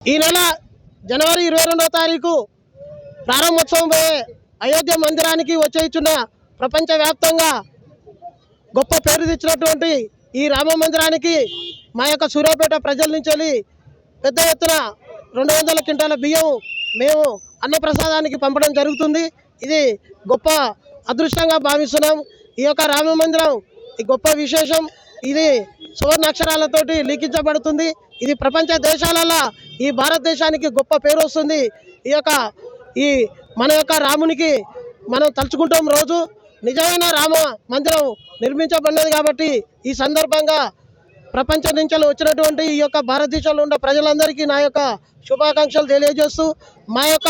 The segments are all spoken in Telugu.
ఈ నెల జనవరి ఇరవై రెండవ తారీఖు ప్రారంభోత్సవం పోయే అయోధ్య మందిరానికి వచ్చేస్తున్న ప్రపంచవ్యాప్తంగా గొప్ప పేరు తెచ్చినటువంటి ఈ రామ మందిరానికి మా యొక్క సూర్యాపేట ప్రజల నుంచి వెళ్ళి పెద్ద ఎత్తున రెండు వందల క్వింటాల బియ్యం మేము అన్నప్రసాదానికి పంపడం జరుగుతుంది. ఇది గొప్ప అదృష్టంగా భావిస్తున్నాం. ఈ యొక్క రామ మందిరం ఈ గొప్ప విశేషం ఇది సువర్ణాక్షరాలతోటి లిఖించబడుతుంది. ఇది ప్రపంచ దేశాలలో ఈ భారతదేశానికి గొప్ప పేరు వస్తుంది. ఈ యొక్క ఈ మన యొక్క రామునికి మనం తలుచుకుంటాం రోజు. నిజమైన రామ మందిరం నిర్మించబడినది కాబట్టి ఈ సందర్భంగా ప్రపంచం నుంచి వచ్చినటువంటి ఈ యొక్క భారతదేశంలో ఉన్న ప్రజలందరికీ నా యొక్క శుభాకాంక్షలు తెలియజేస్తూ మా యొక్క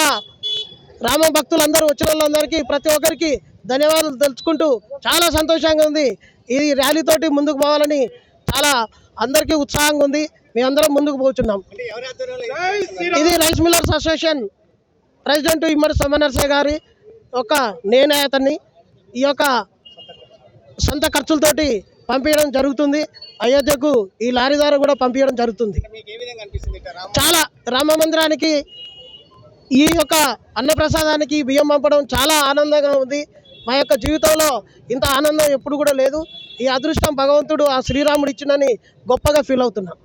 రామ భక్తులందరూ వచ్చిన వాళ్ళందరికీ ప్రతి ఒక్కరికి ధన్యవాదాలు తెలుసుకుంటూ చాలా సంతోషంగా ఉంది. ఈ ర్యాలీతోటి ముందుకు పోవాలని చాలా అందరికీ ఉత్సాహంగా ఉంది. మేమందరం ముందుకు పోతున్నాం. ఇది rice millers association president Immadi సోమనర్సే గారి ఒక నేనే అతన్ని ఈ యొక్క సొంత ఖర్చులతోటి పంపించడం జరుగుతుంది. అయోధ్యకు ఈ లారీ ద్వారా కూడా పంపించడం జరుగుతుంది. చాలా రామ మందిరానికి ఈ యొక్క అన్నప్రసాదానికి బియ్యం పంపడం చాలా ఆనందంగా ఉంది. మా యొక్క జీవితంలో ఇంత ఆనందం ఎప్పుడు కూడా లేదు. ఈ అదృష్టం భగవంతుడు ఆ శ్రీరాముడు ఇచ్చినని గొప్పగా ఫీల్ అవుతున్నాం.